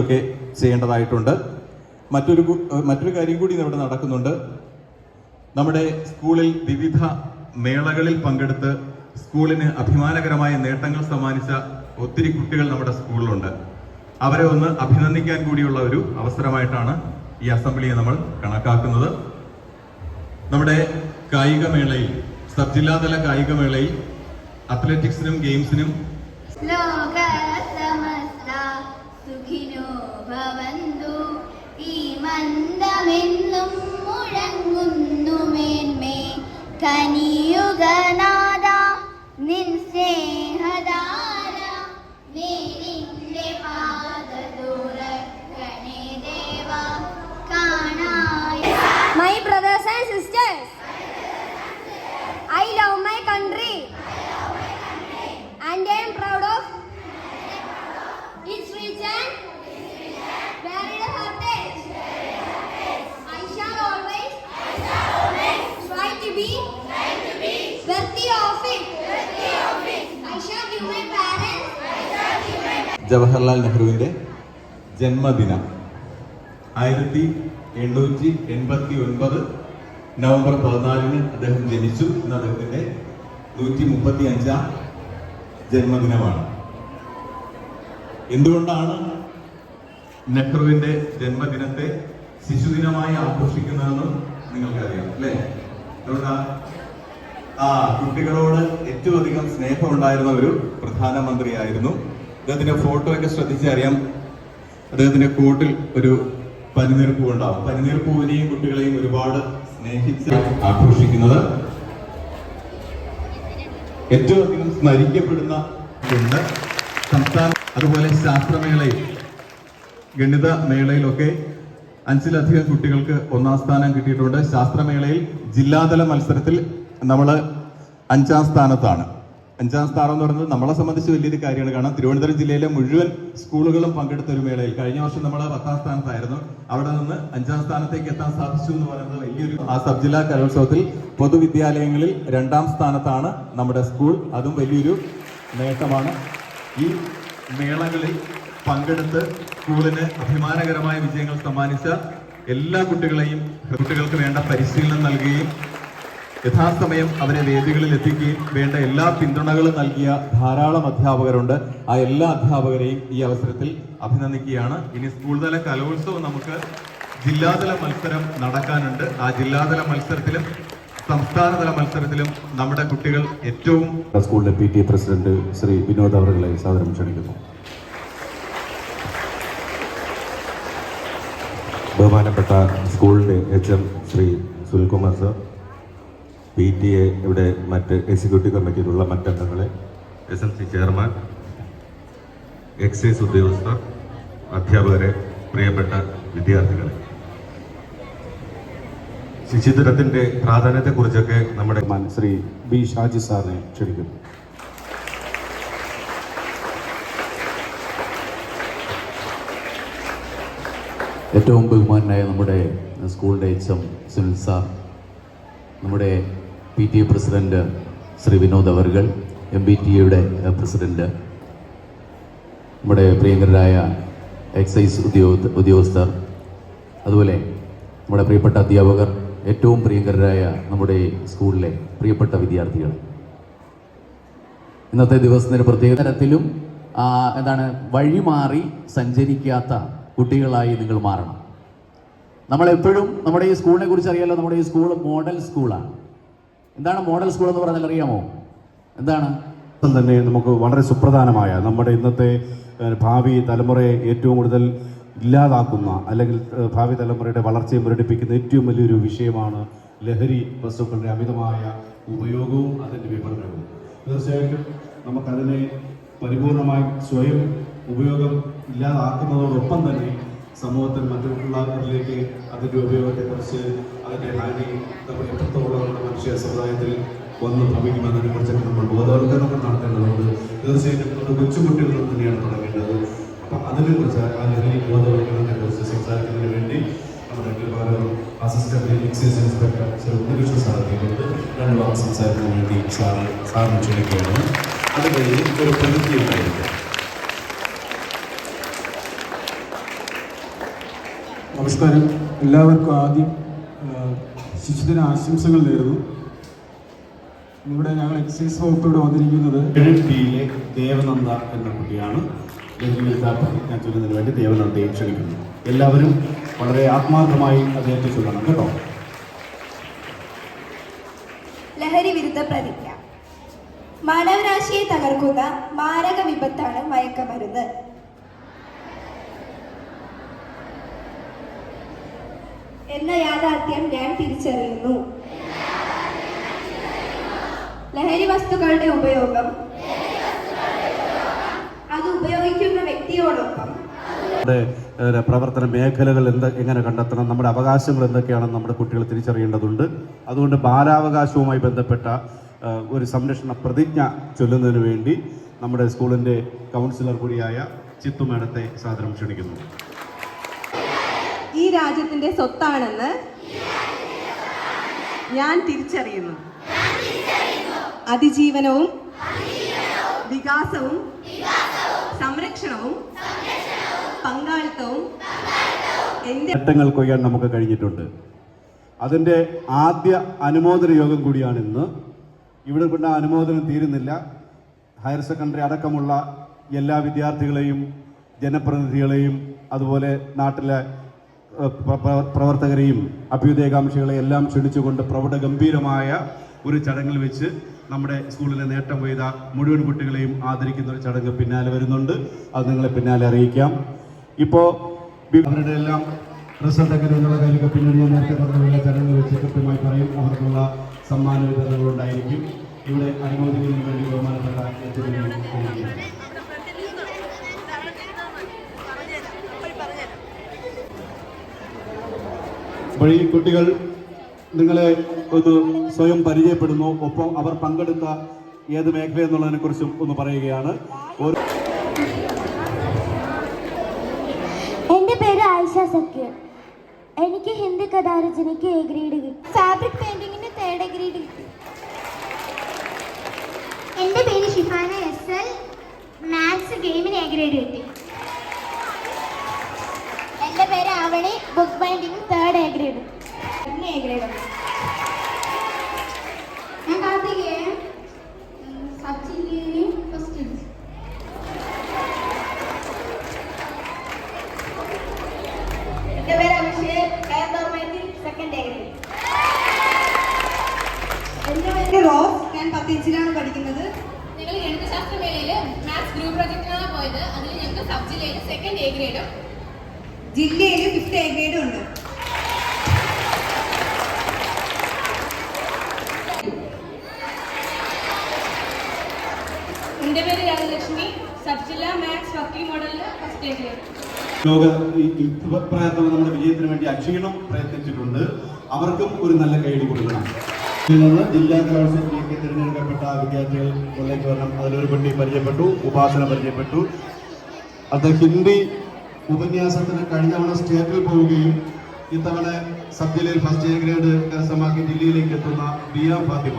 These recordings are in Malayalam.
ഒക്കെ ചെയ്യേണ്ടതായിട്ടുണ്ട്. മറ്റൊരു മറ്റൊരു കാര്യം കൂടി ഇവിടെ നടക്കുന്നുണ്ട്. നമ്മുടെ സ്കൂളിൽ വിവിധ മേളകളിൽ പങ്കെടുത്ത് സ്കൂളിന് അഭിമാനകരമായ നേട്ടങ്ങൾ സമ്മാനിച്ച ഒത്തിരി കുട്ടികൾ നമ്മുടെ സ്കൂളിലുണ്ട്. അവരെ ഒന്ന് അഭിനന്ദിക്കാൻ കൂടിയുള്ള ഒരു അവസരമായിട്ടാണ് ഈ അസംബ്ലിയെ നമ്മൾ കണക്കാക്കുന്നത്. നമ്മുടെ കായികമേളയിൽ സബ് ജില്ലാതല കായികമേളയിൽ അത്ലറ്റിക്സിനും ഗെയിംസിനും സുഖിനോ ഭവന്തു ഈ മന്ദമെന്നും മുഴങ്ങുന്നു മേന്മേ. നിൻ ജവഹർലാൽ നെഹ്റുവിന്റെ ജന്മദിനം. ആയിരത്തി എണ്ണൂറ്റി എൺപത്തി ഒൻപത് നവംബർ പതിനാലിന് അദ്ദേഹം ജനിച്ചു എന്ന അദ്ദേഹത്തിന്റെ നൂറ്റി മുപ്പത്തി അഞ്ചാം ജന്മദിനമാണ്. എന്തുകൊണ്ടാണ് നെഹ്റുവിന്റെ ജന്മദിനത്തെ ശിശുദിനമായി ആഘോഷിക്കുന്നതെന്ന് നിങ്ങൾക്കറിയാം അല്ലേ? അതുകൊണ്ടാ ആ കുട്ടികളോട് ഏറ്റവും അധികം സ്നേഹമുണ്ടായിരുന്ന ഒരു പ്രധാനമന്ത്രിയായിരുന്നു അദ്ദേഹത്തിന്റെ ഫോട്ടോ ഒക്കെ ശ്രദ്ധിച്ചറിയാം. അദ്ദേഹത്തിന്റെ കോട്ടിൽ ഒരു പനിനീർ പൂ ഉണ്ടാവും പനിനീർ പൂവിനെയും കുട്ടികളെയും ഒരുപാട് സ്നേഹിച്ച് ആഘോഷിക്കുന്നത് ഏറ്റവും അധികം സ്മരിക്കപ്പെടുന്ന സംസ്ഥാന അതുപോലെ ശാസ്ത്രമേളയിൽ ഗണിത മേളയിലൊക്കെ അഞ്ചിലധികം കുട്ടികൾക്ക് ഒന്നാം സ്ഥാനം കിട്ടിയിട്ടുണ്ട്. ശാസ്ത്രമേളയിൽ ജില്ലാതല മത്സരത്തിൽ നമ്മൾ അഞ്ചാം സ്ഥാനത്താണ്. അഞ്ചാം സ്ഥാനം എന്ന് പറയുന്നത് നമ്മളെ സംബന്ധിച്ച് വലിയൊരു കാര്യമാണ്. കാരണം തിരുവനന്തപുരം ജില്ലയിലെ മുഴുവൻ സ്കൂളുകളും പങ്കെടുത്ത ഒരു മേളയിൽ കഴിഞ്ഞ വർഷം നമ്മൾ പത്താം സ്ഥാനത്തായിരുന്നു. അവിടെ നിന്ന് അഞ്ചാം സ്ഥാനത്തേക്ക് എത്താൻ സാധിച്ചു എന്ന് പറയുന്നത് വലിയൊരു ആ സബ് ജില്ലാ കലോത്സവത്തിൽ പൊതുവിദ്യാലയങ്ങളിൽ രണ്ടാം സ്ഥാനത്താണ് നമ്മുടെ സ്കൂൾ. അതും വലിയൊരു നേട്ടമാണ്. ഈ മേളകളിൽ പങ്കെടുത്ത് സ്കൂളിന് അഭിമാനകരമായ വിജയങ്ങൾ സമ്മാനിച്ച എല്ലാ കുട്ടികളെയും കുട്ടികൾക്ക് വേണ്ട പരിശീലനം നൽകുകയും യഥാസമയം അവരെ വേദികളിൽ എത്തിക്കുകയും വേണ്ട എല്ലാ പിന്തുണകളും നൽകിയ ധാരാളം അധ്യാപകരുണ്ട്. ആ എല്ലാ അധ്യാപകരെയും ഈ അവസരത്തിൽ അഭിനന്ദിക്കുകയാണ്. ഇനി സ്കൂൾ തല കലോത്സവം നമുക്ക് ജില്ലാതല മത്സരം നടക്കാനുണ്ട്. ആ ജില്ലാതല മത്സരത്തിലും സംസ്ഥാനതല മത്സരത്തിലും നമ്മുടെ കുട്ടികൾ ഏറ്റവും സ്കൂളിലെ P T president Shri Vinod അവറുകളെ സാദരം ക്ഷണിക്കുന്നു. ബഹുമാനപ്പെട്ട സ്കൂളിന്റെ H M Shri Sunilkumar sir P T A ഇവിടെ മറ്റ് എക്സിക്യൂട്ടീവ് കമ്മിറ്റിയിലുള്ള മറ്റംഗങ്ങളെ S L C chairman excise ഉദ്യോഗസ്ഥർ അധ്യാപകരെ പ്രിയപ്പെട്ട വിദ്യാർത്ഥികളെ. ശിശുദിനത്തിന്റെ പ്രാധാന്യത്തെക്കുറിച്ചൊക്കെ നമ്മുടെ ശ്രീ ബി ഷാജി സാറിനെ ക്ഷണിക്കുന്നു. ഏറ്റവും ബഹുമാനായ നമ്മുടെ സ്കൂളിന്റെ എച്ച് എം സുനിൽ സാർ നമ്മുടെ P T A president Shri Vinod അവർകൾ എം ബി ടി എയുടെ പ്രസിഡന്റ് നമ്മുടെ പ്രിയങ്കരായ എക്സൈസ് ഉദ്യോഗ ഉദ്യോഗസ്ഥർ അതുപോലെ നമ്മുടെ പ്രിയപ്പെട്ട അധ്യാപകർ ഏറ്റവും പ്രിയങ്കരായ നമ്മുടെ സ്കൂളിലെ പ്രിയപ്പെട്ട വിദ്യാർത്ഥികൾ. ഇന്നത്തെ ദിവസത്തിന് പ്രത്യേക തരത്തിലും എന്താണ് വഴി മാറി സഞ്ചരിക്കാത്ത കുട്ടികളായി നിങ്ങൾ മാറണം. നമ്മളെപ്പോഴും നമ്മുടെ ഈ സ്കൂളിനെ കുറിച്ച് അറിയാലോ? നമ്മുടെ ഈ സ്കൂൾ മോഡൽ സ്കൂളാണ്. എന്താണ് മോഡൽ സ്കൂൾ എന്ന് പറഞ്ഞാൽ അറിയാമോ? എന്താണ്? തന്നെ നമുക്ക് വളരെ സുപ്രധാനമായ നമ്മുടെ ഇന്നത്തെ ഭാവി തലമുറയെ ഏറ്റവും കൂടുതൽ ഇല്ലാതാക്കുന്ന അല്ലെങ്കിൽ ഭാവി തലമുറയുടെ വളർച്ചയെ മുരടിപ്പിക്കുന്ന ഏറ്റവും വലിയൊരു വിഷയമാണ് ലഹരി വസ്തുക്കളുടെ അമിതമായ ഉപയോഗവും അതിന്റെ വിപണനവും. തീർച്ചയായിട്ടും നമുക്കതിനെ പരിപൂർണമായി സ്വയം ഉപയോഗം ഇല്ലാതാക്കുന്നതോടൊപ്പം തന്നെ സമൂഹത്തിൽ മറ്റുള്ളവരിലേക്ക് അതിന്റെ ഉപയോഗത്തെക്കുറിച്ച് അതിന്റെ ഹാനി നമ്മൾ എത്രത്തോളം മനുഷ്യ സമുദായത്തിൽ വന്ന് ഭവിക്കുമെന്നതിനെ കുറിച്ചൊക്കെ നമ്മൾ ബോധവൽക്കരണം നടത്തേണ്ടതുണ്ട്. തീർച്ചയായിട്ടും അത് കൊച്ചുകുട്ടികളിൽ നിന്ന് തന്നെയാണ് തുടങ്ങേണ്ടത്. അപ്പം അതിനെക്കുറിച്ച് ആ ലഹരി ബോധവൽക്കരണത്തെ കുറിച്ച് സംസാരിക്കുന്നതിന് വേണ്ടി നമ്മുടെ ഒരുപാട് assistant excise inspector Shri Unnikrishna സാറിനെയുണ്ട് രണ്ട് വാക്ക് സംസാരിക്കാൻ വേണ്ടി സാറ് സാറിന് ക്ഷണിക്കുകയാണ് അത് കഴിഞ്ഞ് ഒരു പ്രതിജ്ഞ ഉണ്ടായിരിക്കും. നമസ്കാരം. എല്ലാവർക്കും ആദ്യം ശിശുദിന ആശംസകൾ നേരുന്നു. ഇവിടെ ഞങ്ങൾ എക്സൈസ് വകുപ്പ് ഇവിടെ വന്നിരിക്കുന്നത് കിഴക്കിയിലെ ദേവനന്ദ എന്ന കുട്ടിയാണ്. ലഹരിവിരുദ്ധ പ്രതിജ്ഞ ചൊല്ലുന്നതിന് വേണ്ടി ദേവനന്ദയെ ക്ഷണിക്കുന്നു. എല്ലാവരും വളരെ ആത്മാർത്ഥമായി അദ്ദേഹത്തെ ചൊല്ലണം. കേട്ടോ? ലഹരി വിരുദ്ധ പ്രതിജ്ഞ. മാനവരാശിയെ തകർക്കുന്ന മാരക വിപത്താണ് മയക്കമരുന്ന്. എന്ന യാഥാർത്ഥ്യം ഞാൻ തിരിച്ചറിയുന്നു. ലഹരി വസ്തുക്കളുടെ ഉപയോഗം. അത് ഉപയോഗിക്കുന്ന വ്യക്തിയോടൊപ്പം. നമ്മുടെ പ്രവർത്തന മേഖലകൾ എന്ത് എങ്ങനെ കണ്ടെത്തണം നമ്മുടെ അവകാശങ്ങൾ എന്തൊക്കെയാണെന്ന് നമ്മുടെ കുട്ടികൾ തിരിച്ചറിയേണ്ടതുണ്ട്. അതുകൊണ്ട് ബാലാവകാശവുമായി ബന്ധപ്പെട്ട ഒരു സംരക്ഷണ പ്രതിജ്ഞ ചൊല്ലുന്നതിന് വേണ്ടി നമ്മുടെ സ്കൂളിന്റെ കൗൺസിലർ കൂടിയായ ചിത്തു മേഡത്തെ സാദരം ക്ഷണിക്കുന്നു. രാജ്യത്തിന്റെ സ്വത്താണെന്ന് ഞാൻ തിരിച്ചറിയുന്നു. അതിജീവനവും വികാസവും സംരക്ഷണവും പങ്കാളിത്തവും നേട്ടങ്ങൾ കൊയ്യാൻ നമുക്ക് കഴിഞ്ഞിട്ടുണ്ട്. അതിന്റെ ആദ്യ അനുമോദന യോഗം കൂടിയാണ് ഇന്ന്. ഇവിടെ കൊണ്ട അനുമോദനം തീരുന്നില്ല. ഹയർ സെക്കൻഡറി അടക്കമുള്ള എല്ലാ വിദ്യാർത്ഥികളെയും ജനപ്രതിനിധികളെയും അതുപോലെ നാട്ടിലെ പ്രവർത്തകരെയും അഭ്യുദയകാംക്ഷികളെയും എല്ലാം ക്ഷണിച്ചുകൊണ്ട് പ്രൗഢഗംഭീരമായ ഒരു ചടങ്ങിൽ വെച്ച് നമ്മുടെ സ്കൂളിലെ നേട്ടം കൊയ്ത മുഴുവൻ കുട്ടികളെയും ആദരിക്കുന്ന ഒരു ചടങ്ങ് പിന്നാലെ വരുന്നുണ്ട്. അത് നിങ്ങളെ പിന്നാലെ അറിയിക്കാം. ഇപ്പോൾ അവരുടെ എല്ലാം ഒക്കെ എന്നുള്ള കാര്യമൊക്കെ പിന്നീട് ഞാൻ നേരത്തെ പറഞ്ഞുള്ള ചടങ്ങ് വെച്ച് കൃത്യമായി പറയും. അവർക്കുള്ള സമ്മാന വിതരണങ്ങളുണ്ടായിരിക്കും. ഇവിടെ അനുമോദിക്കുന്നതിന് വേണ്ടി ബഹുമാനപ്പെട്ട അപ്പോൾ ഈ കുട്ടികൾ നിങ്ങളെ ഒന്ന് സ്വയം പരിചയപ്പെടുന്നു. ഒപ്പം അവർ പങ്കെടുത്ത ഏത് മേഖല എന്നുള്ളതിനെ കുറിച്ചും ഒന്ന് പറയുകയാണ്. എന്റെ എന്റെ പേര് ആയിഷ സഖ്യ എനിക്ക് ഹിന്ദി കഥാരചനയ്ക്ക് എ ഗ്രേഡ് കിട്ടി. ഫാബ്രിക് പെയിന്റിങ്ങിന് തേർഡ് ഗ്രേഡ് കിട്ടി. എന്റെ പേര് ഷിഫാന എസ് എൽ. മാത്സ് ഗെയിമിന് എ ഗ്രേഡ് കിട്ടി. പേര് Avani book binding third A grade ഞാൻ കാർത്തികേയൻ ഫസ്റ്റ് സെക്കൻഡ് റോസ്. പഠിക്കുന്നത്. ഞങ്ങൾ ഗണിതശാസ്ത്രമേളയിൽ മാത്സ് ഗ്രൂപ്പ് പ്രൊജക്ടിനാണ് പോയത്. അതിൽ ഞങ്ങൾക്ക് സബ് ജില്ലയിൽ സെക്കൻഡ് എ ഗ്രേഡും ജില്ലയിൽ ഫിഫ്ത്ത് എ ഗ്രേഡും ഉണ്ട്. എന്റെ പേര് രാജലക്ഷ്മി. സബ് ജില്ലാ മാത്സ് വർക്കിംഗ് മോഡലിൽ ഫസ്റ്റ് എ ഗ്രേഡ് ലോക പ്രയത്നം നമ്മുടെ വിജയത്തിന് വേണ്ടി അക്ഷീണം പ്രയത്നിച്ചിട്ടുണ്ട്. അവർക്കും ഒരു നല്ല കൈയടി കൊടുക്കണം. നിന്ന് ജില്ലാ കലോത്സവത്തിലേക്ക് തിരഞ്ഞെടുക്കപ്പെട്ട വിദ്യാർത്ഥികൾ മുകളിലേക്ക് വരണം. അതിലൊരു കുട്ടി പരിചയപ്പെട്ടു ഉപാസന പരിചയപ്പെട്ടു. അത് ഹിന്ദി ഉപന്യാസത്തിന് കഴിഞ്ഞ തവണ സ്റ്റേറ്റിൽ പോവുകയും ഇത്തവണ സബ് ജില്ലയിൽ ഫസ്റ്റ് എ ഗ്രേഡ് കരസ്ഥമാക്കി ജില്ലയിലേക്ക് എത്തുന്ന Biya Fathima.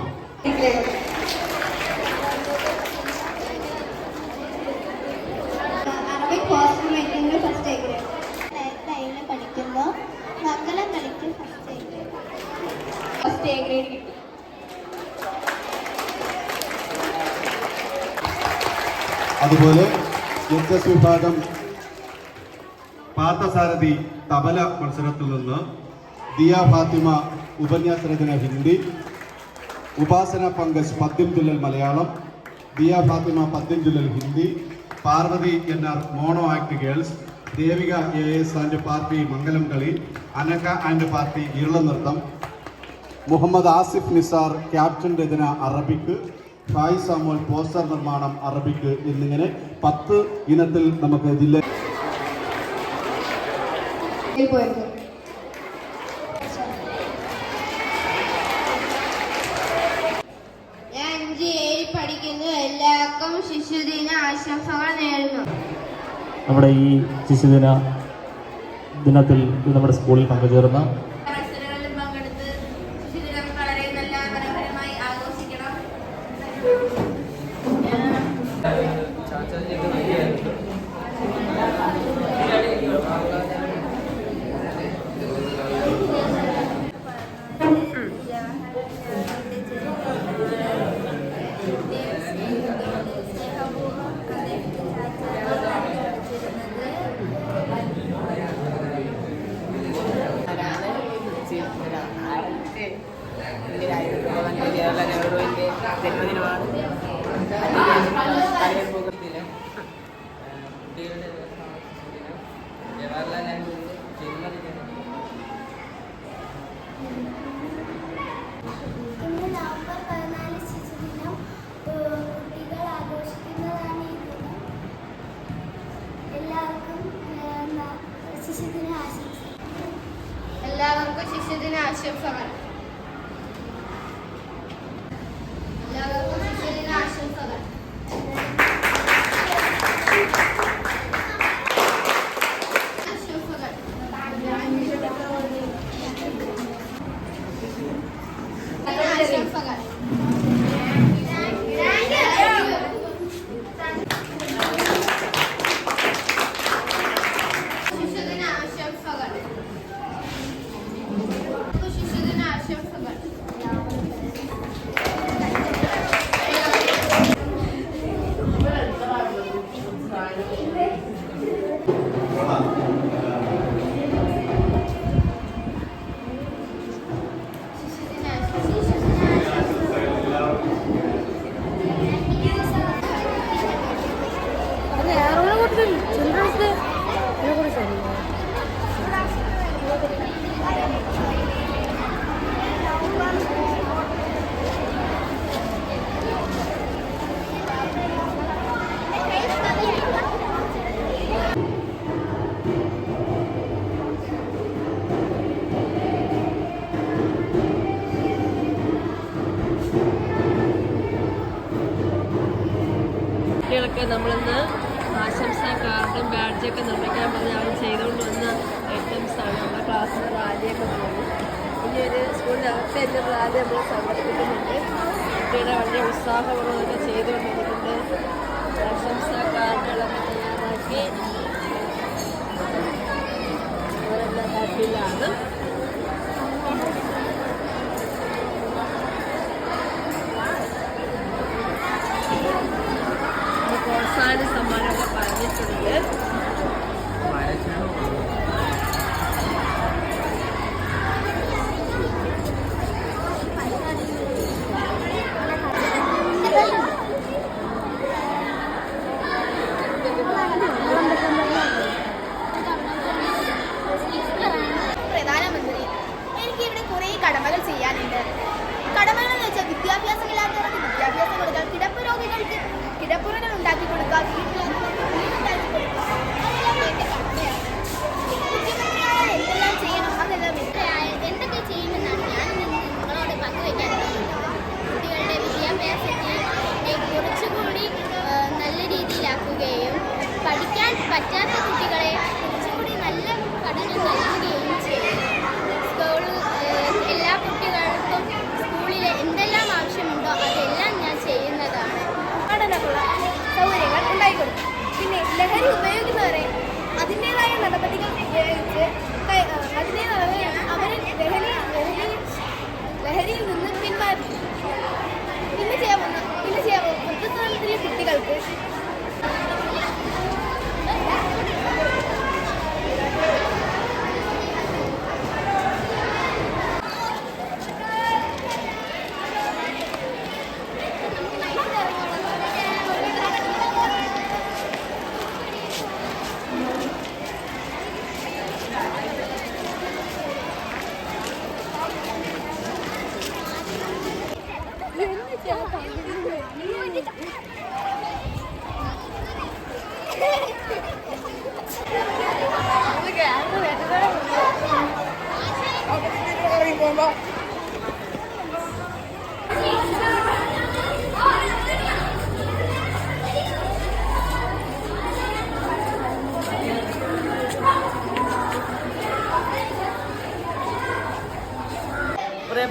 First A grade കിട്ടി. അതുപോലെ എച്ച് എസ് വിഭാഗം പാർത്ഥസാരഥി തബല മത്സരത്തിൽ നിന്ന് ദിയ ഫാത്തിമ ഉപന്യാസ രചന ഹിന്ദി ഉപാസന പങ്കജ് പദ്യം ചൊല്ലൽ മലയാളം ദിയ ഫാത്തിമ പദ്യം ചൊല്ലൽ Hindi Parvathy N R mono act girls Devika A S and party മംഗലം കളി അനക ആൻഡ് പാർട്ടി ഇരുള നൃത്തം മുഹമ്മദ് ആസിഫ് നിസാർ ക്യാപ്റ്റൻ രചന അറബിക്ക് ഫായ് സാമോൽ പോസ്റ്റർ നിർമ്മാണം അറബിക്ക് എന്നിങ്ങനെ പത്ത് ഇനത്തിൽ നമുക്ക് ജില്ല പോയത് ഞാൻ അഞ്ച് ഏഴിൽ പഠിക്കുന്നു. എല്ലാവർക്കും ശിശുദിന ആശംസകൾ നേരുന്നു. നമ്മുടെ ഈ ശിശുദിന ദിനത്തിൽ നമ്മുടെ സ്കൂളിൽ പങ്കുചേർന്ന നമ്മളിന്ന് ആശംസാ കാർഡും ബാഡ്ജൊക്കെ നിർമ്മിക്കാൻ പറഞ്ഞ് അവർ ചെയ്തുകൊണ്ട് വന്ന ഐറ്റംസാണ് നമ്മുടെ ക്ലാസ്സിൽ റാലിയൊക്കെ പോകുന്നത് ഇനി ഒരു സ്കൂളിനകത്ത് തന്നെ റാലി നമ്മൾ സമർപ്പിക്കുന്നുണ്ട്. കുട്ടികളെ വളരെ ഉത്സാഹപൂർവമൊക്കെ ചെയ്തുകൊണ്ടിരിക്കുന്നുണ്ട്. ആശംസാ കാർഡുകളൊക്കെ തയ്യാറാക്കി. അവരെല്ലാം ഹാപ്പിയിലാണ് ஆறு சமரம்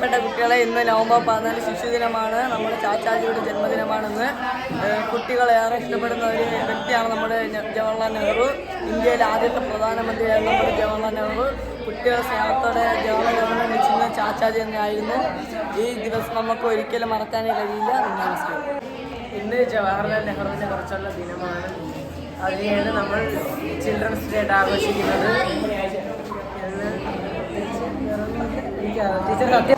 പ്രിയപ്പെട്ട കുട്ടികളെ ഇന്ന് നവംബർ പതിനാല് ശിശുദിനമാണ്. നമ്മുടെ ചാച്ചാജിയുടെ ജന്മദിനമാണെന്ന്. കുട്ടികളെ ഏറെ ഇഷ്ടപ്പെടുന്ന ഒരു വ്യക്തിയാണ് നമ്മുടെ ജവഹർലാൽ നെഹ്റു. ഇന്ത്യയിലെ ആദ്യത്തെ പ്രധാനമന്ത്രിയായ നമ്മുടെ ജവഹർലാൽ നെഹ്റു. കുട്ടികളെ സ്നേഹത്തോടെ ജവഹർലാൽ നെഹ്റു വിളിച്ചിരുന്ന ചാച്ചാജി തന്നെയായിരുന്നു. ഈ ദിവസം നമുക്ക് ഒരിക്കലും മറക്കാനേ കഴിയില്ല. നമസ്കാരം. ഇന്ന് ജവഹർലാൽ നെഹ്റുവിനെ കുറിച്ചുള്ള ദിനമാണ്. അതിനെയാണ് നമ്മൾ ചിൽഡ്രൻസ് ഡേ ആയിട്ട് ആഘോഷിക്കുന്നത്. ടീച്ചർ